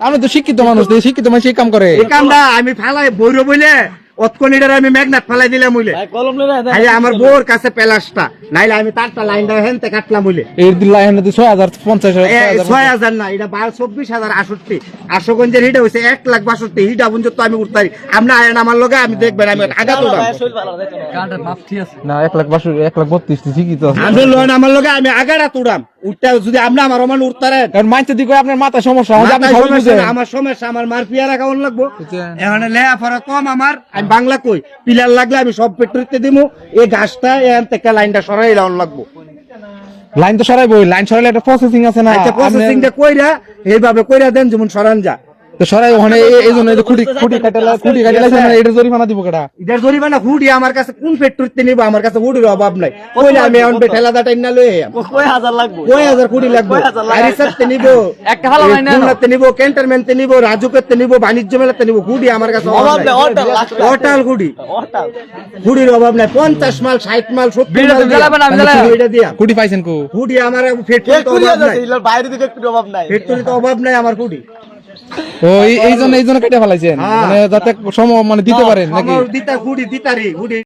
আপনি তো শিক্ষিত মানুষ শিক্ষিত মানুষ এই কাম করে। এই কামটা আমি ফালাই বইর বইলে অতকনিটার আমি ম্যাগনাট ফালাই দিলাম খালি আমার বউর কাছে পেলাসটা নাইলে আমি তারটা লাইনটা হেনতে কাটলাম এর ছয় হাজার পঞ্চাশ ছয় হাজার না এটা বারো চব্বিশ হাজার আষট্টি আশুগঞ্জের হিটা হয়েছে এক লাখ বাষট্টি হিটা পর্যন্ত আমি আমরা আয়েন আমার লগে আমি দেখবেন আমি আঘাত উঠাম না এক লাখ বাষট্টি এক লাখ বত্রিশ শিক্ষিত। আছে। আমি লোন আমার লগে আমি আগাড়া তুড়াম উঠতে যদি আপনি আমার অমান উঠতারেন কারণ মাইতে দিকে আপনার মাথা সমস্যা আমাদের আপনি মাথায় বুঝেন। আমার সমস্যা আমার মার পিয়ার অ্যাকাউন্ট লাগবো। এখানে লেয়া পড়া কম আমার আমি বাংলা কই? পিলার লাগলে আমি সব পেট্রোলতে দিমু এই গাছটা এখান থেকে লাইনটা সরাই লাউন লাগবো। লাইন তো সরাইবই লাইন সরাইলে একটা প্রসেসিং আছে না। আচ্ছা প্রসেসিংটা কইরা এইভাবে কইরা দেন যেমন সরান যা। তো সরাই ওখানে এই- এই জন্য এই যে খুঁটি খুঁটি কাটালা খুঁটি কাটালা এটা জরিমানা দিব কেটা ইদার জরিমানা হুডি আমার কাছে কোন পেট্রোলতে নিব আমার কাছে হুডির অভাব নাই। কইলে আমি এখন ঠেলা দাটা না লই কয় হাজার লাগবে? কয় হাজার কোটি লাগবে? আরিসাতে নিব একটা ভালো আনো। খুলনাতে নিব ক্যান্টনমেন্টে নিব রাজুকেতে নিব বাণিজ্য মেলাতে নিব হুডি আমার কাছে অভাব অভাব নাই। অটাল লাগবে। অটাল। হুডির অভাব নাই পঞ্চাশ মাল ষাট মাল সত্তর বিড়ি মাল তো জ্বালাবেন, আমি। ওইটা দিয়া। খুঁটি পাইছেন কো? হুডি আমার কে ফেট্রোল অভাব নাই। বাইরে দিকে একটু অভাব নাই। তো অভাব নাই আমার হুডি ও এই- এই জন্য এই জন্য কেটে ফেলাইছেন? হ্যাঁ। মানে যাতে সম মানে দিতে পারেন নাকি? দিতা হুডি দিতারি হুডি